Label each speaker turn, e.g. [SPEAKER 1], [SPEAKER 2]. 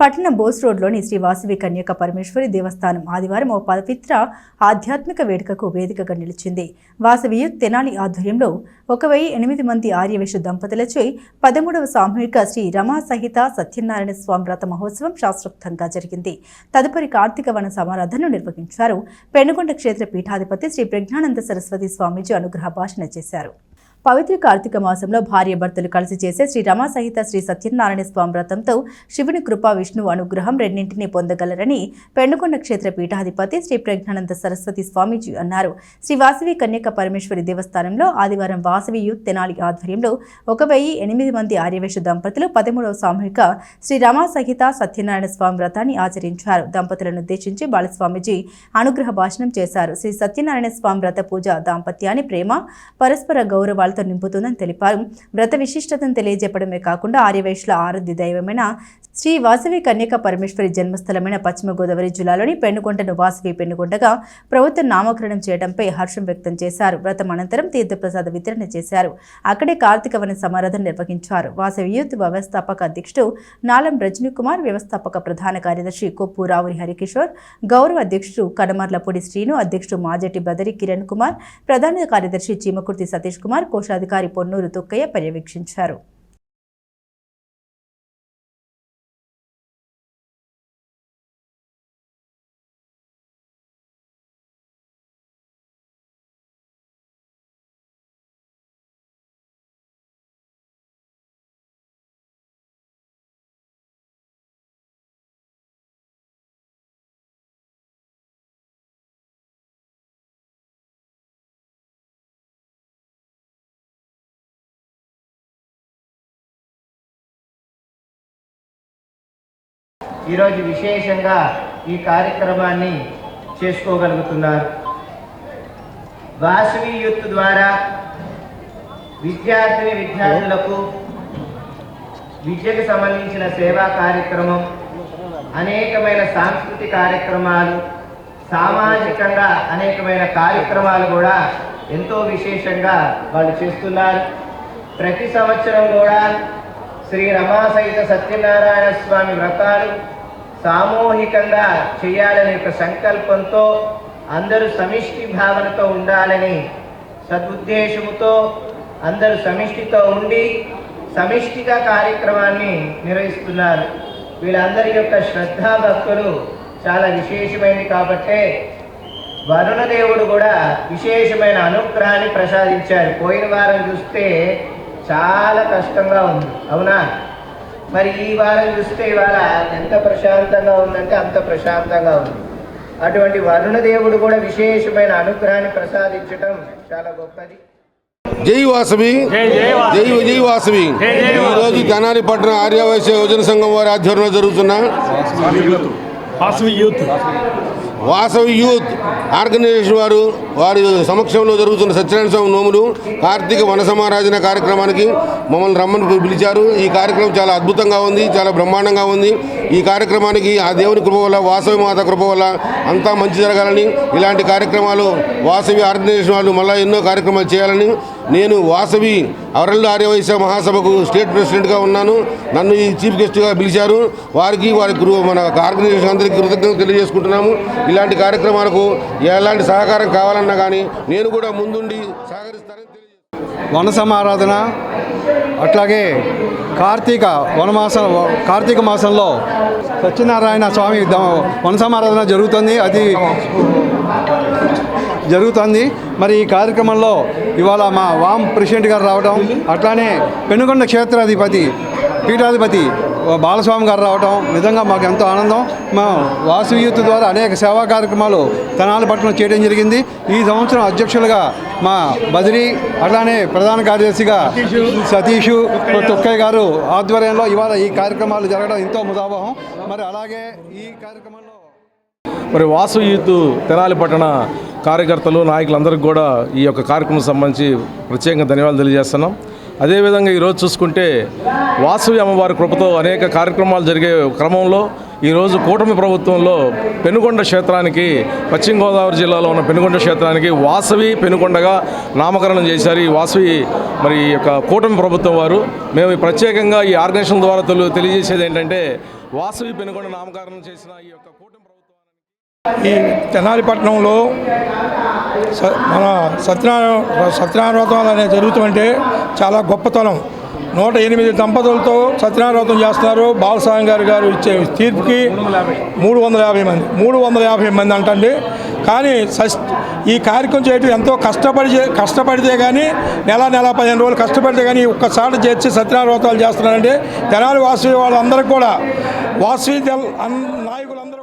[SPEAKER 1] పట్టణ బోస్ రోడ్లోని శ్రీ వాసవి కన్యక పరమేశ్వరి దేవస్థానం ఆదివారం ఓ పవిత్ర ఆధ్యాత్మిక వేడుకకు వేదికగా నిలిచింది. వాసవి తెనాలి ఆధ్వర్యంలో ఒక వెయ్యి ఎనిమిది మంది ఆర్యవేష దంపతులచే పదమూడవ సామూహిక శ్రీ రమా సహిత సత్యనారాయణ స్వామి వ్రత మహోత్సవం శాస్త్రోక్తంగా జరిగింది. తదుపరి కార్తీక వన సమారాధనను నిర్వహించారు. పెనుగొండ క్షేత్ర పీఠాధిపతి శ్రీ ప్రజ్ఞానంద సరస్వతి స్వామీజీ అనుగ్రహ భాషణ చేశారు. పవిత్ర కార్తీక మాసంలో భార్య భర్తలు కలిసి చేసే శ్రీ రమా సహిత శ్రీ సత్యనారాయణ స్వామి వ్రతంతో శివుని కృప విష్ణు అనుగ్రహం రెండింటినీ పొందగలరని పెండుకొండ క్షేత్ర పీఠాధిపతి శ్రీ ప్రజ్ఞానంద సరస్వతి స్వామీజీ అన్నారు. శ్రీ వాసవి కన్యక పరమేశ్వరి దేవస్థానంలో ఆదివారం వాసవి యూత్ తెనాలి ఆధ్వర్యంలో ఒక వెయ్యి ఎనిమిది మంది ఆర్యవేశ దంపతులు పదమూడవ సామూహిక శ్రీ రమా సహిత సత్యనారాయణ స్వామి వ్రతాన్ని ఆచరించారు. దంపతులను ఉద్దేశించి బాలస్వామిజీ అనుగ్రహ భాషణం చేశారు. శ్రీ సత్యనారాయణ స్వామి వ్రత పూజ దాంపత్యాన్ని ప్రేమ పరస్పర గౌరవాలు గౌరవాలతో నింపుతుందని తెలిపారు. వ్రత విశిష్టతను తెలియజెప్పడమే కాకుండా ఆర్యవైశ్యుల ఆరాధ్య దైవమైన శ్రీ వాసవి కన్యక పరమేశ్వరి జన్మస్థలమైన పశ్చిమ గోదావరి జిల్లాలోని పెనుగొండను వాసవి పెనుకొండగా ప్రభుత్వం నామకరణం చేయడంపై హర్షం వ్యక్తం చేశారు. వ్రతం అనంతరం తీర్థప్రసాద వితరణ చేశారు. అక్కడే కార్తీక వన సమారాధన నిర్వహించారు. వాసవి యూత్ వ్యవస్థాపక అధ్యక్షుడు నాలం రజనీ కుమార్ వ్యవస్థాపక ప్రధాన కార్యదర్శి కొప్పు రావురి హరికిషోర్ గౌరవ అధ్యక్షుడు కడమర్లపూడి శ్రీను అధ్యక్షుడు మాజెట్టి బదరి కిరణ్ కుమార్ ప్రధాన కార్యదర్శి చీమకుర్తి సతీష్ కుమార్ కోశాధికారి పొన్నూరు తొక్కయ్య పర్యవేక్షించారు.
[SPEAKER 2] ఈరోజు విశేషంగా ఈ కార్యక్రమాన్ని చేసుకోగలుగుతున్నారు. వాసవి యూత్ ద్వారా విద్యార్థిని విద్యార్థులకు విద్యకు సంబంధించిన సేవా కార్యక్రమం అనేకమైన సాంస్కృతిక కార్యక్రమాలు సామాజికంగా అనేకమైన కార్యక్రమాలు కూడా ఎంతో విశేషంగా వాళ్ళు చేస్తున్నారు. ప్రతి సంవత్సరం కూడా శ్రీ రమాసహిత సత్యనారాయణ స్వామి వ్రతాలు సామూహికంగా చేయాలనే ఒక సంకల్పంతో అందరూ సమిష్టి భావనతో ఉండాలని సదుద్దేశముతో అందరూ సమిష్టితో ఉండి సమిష్టిగా కార్యక్రమాన్ని నిర్వహిస్తున్నారు. వీళ్ళందరి యొక్క శ్రద్ధా భక్తులు చాలా విశేషమైనవి కాబట్టే వరుణదేవుడు కూడా విశేషమైన అనుగ్రహాన్ని ప్రసాదించారు. పోయిన వారం చూస్తే చాలా కష్టంగా ఉంది. అవునా? మరి ఈ వారం చూస్తే ఇవాళ ఎంత ప్రశాంతంగా ఉందంటే అంత ప్రశాంతంగా ఉంది. అటువంటి వరుణదేవుడు కూడా విశేషమైన అనుగ్రహాన్ని ప్రసాదించడం చాలా గొప్పది.
[SPEAKER 3] జై వాసవి. జై జై వాసవి. ఈరోజు తెనాలి పట్టణ ఆర్యవైశ్య యోజన సంఘం వారి ఆధ్వర్యంలో జరుగుతున్న
[SPEAKER 4] Vasavi youth.
[SPEAKER 3] Vasavi youth organisation వారు వారి సమక్షంలో జరుగుతున్న సత్యనారాయణ స్వామి నోములు కార్తీక వన సమారాధన కార్యక్రమానికి మమ్మల్ని రమ్మని పిలిచారు. ఈ కార్యక్రమం చాలా అద్భుతంగా ఉంది చాలా బ్రహ్మాండంగా ఉంది. ఈ కార్యక్రమానికి ఆ దేవుని కృప వల్ల వాసవి మాత కృప వల్ల అంతా మంచి జరగాలని ఇలాంటి కార్యక్రమాలు వాసవి ఆర్గనైజేషన్ వాళ్ళు మళ్ళీ ఎన్నో కార్యక్రమాలు చేయాలని నేను వాసవి అవరల్లు ఆర్యవైశ్య మహాసభకు స్టేట్ ప్రెసిడెంట్గా ఉన్నాను. నన్ను ఈ చీఫ్ గెస్ట్గా పిలిచారు. వారికి వారి మన ఆర్గనైజేషన్ అందరికీ కృతజ్ఞతలు తెలియజేసుకుంటున్నాము. ఇలాంటి కార్యక్రమాలకు ఎలాంటి సహకారం కావాలన్నా కానీ నేను కూడా ముందుండి సహకరిస్తానని తెలియజేస్తాను
[SPEAKER 4] వన సమారాధన అట్లాగే కార్తీక వనమాస కార్తీక మాసంలో సత్యనారాయణ స్వామి వనసమారాధన జరుగుతుంది. అది జరుగుతుంది. మరి ఈ కార్యక్రమంలో ఇవాళ మా వామ్ ప్రెసిడెంట్ గారు రావడం అట్లానే పెనుగొండ క్షేత్రాధిపతి పీఠాధిపతి బాలస్వామి గారు రావటం నిజంగా మాకు ఎంతో ఆనందం. మా వాసు యూత్ ద్వారా అనేక సేవా కార్యక్రమాలు తెనాలి పట్టణం చేయడం జరిగింది. ఈ సంవత్సరం అధ్యక్షులుగా మా బదిరి అట్లానే ప్రధాన కార్యదర్శిగా సతీషు తొక్కయ్య గారు ఆధ్వర్యంలో ఇవాళ ఈ కార్యక్రమాలు జరగడం ఎంతో ముదావహం. మరి అలాగే ఈ కార్యక్రమంలో
[SPEAKER 5] మరి వాసు యూత్ తెనాలి పట్టణ కార్యకర్తలు నాయకులందరికీ కూడా ఈ యొక్క కార్యక్రమం సంబంధించి ప్రత్యేకంగా ధన్యవాదాలు తెలియజేస్తున్నాం. అదేవిధంగా ఈరోజు చూసుకుంటే వాసవి అమ్మవారి కృపతో అనేక కార్యక్రమాలు జరిగే క్రమంలో ఈరోజు కూటమి ప్రభుత్వంలో పెనుగొండ క్షేత్రానికి పశ్చిమ గోదావరి జిల్లాలో ఉన్న పెనుగొండ క్షేత్రానికి వాసవి పెనుగొండగా నామకరణం చేశారు. ఈ వాసవి మరి ఈ యొక్క కూటమి ప్రభుత్వం వారు. మేము ప్రత్యేకంగా ఈ ఆర్గనైజేషన్ ద్వారా తెలియజేసేది ఏంటంటే వాసవి పెనుగొండ నామకరణం చేసిన ఈ యొక్క కూటమి
[SPEAKER 6] ఈ తెనాలిపట్నంలో మన సత్యనారాయణ సత్యనారాయణ వ్రతం అనేది జరుగుతుంటే చాలా గొప్పతనం. నూట ఎనిమిది దంపతులతో సత్యనారాయణ చేస్తున్నారు. బాలసాయం గారు గారు ఇచ్చే తీర్పుకి మూడు వందల యాభై మంది మూడు వందల యాభై మంది అంటండి. కానీ సస్ ఈ కార్యక్రమం చేయటం ఎంతో కష్టపడి కష్టపడితే కానీ నెల నెల పదిహేను రోజులు కష్టపడితే కానీ ఒక్కసారి చేర్చి సత్యనారాయణ వ్రతాలు చేస్తున్నారంటే తెనాలి వాసవి వాళ్ళందరూ కూడా వాసవి నాయకులందరూ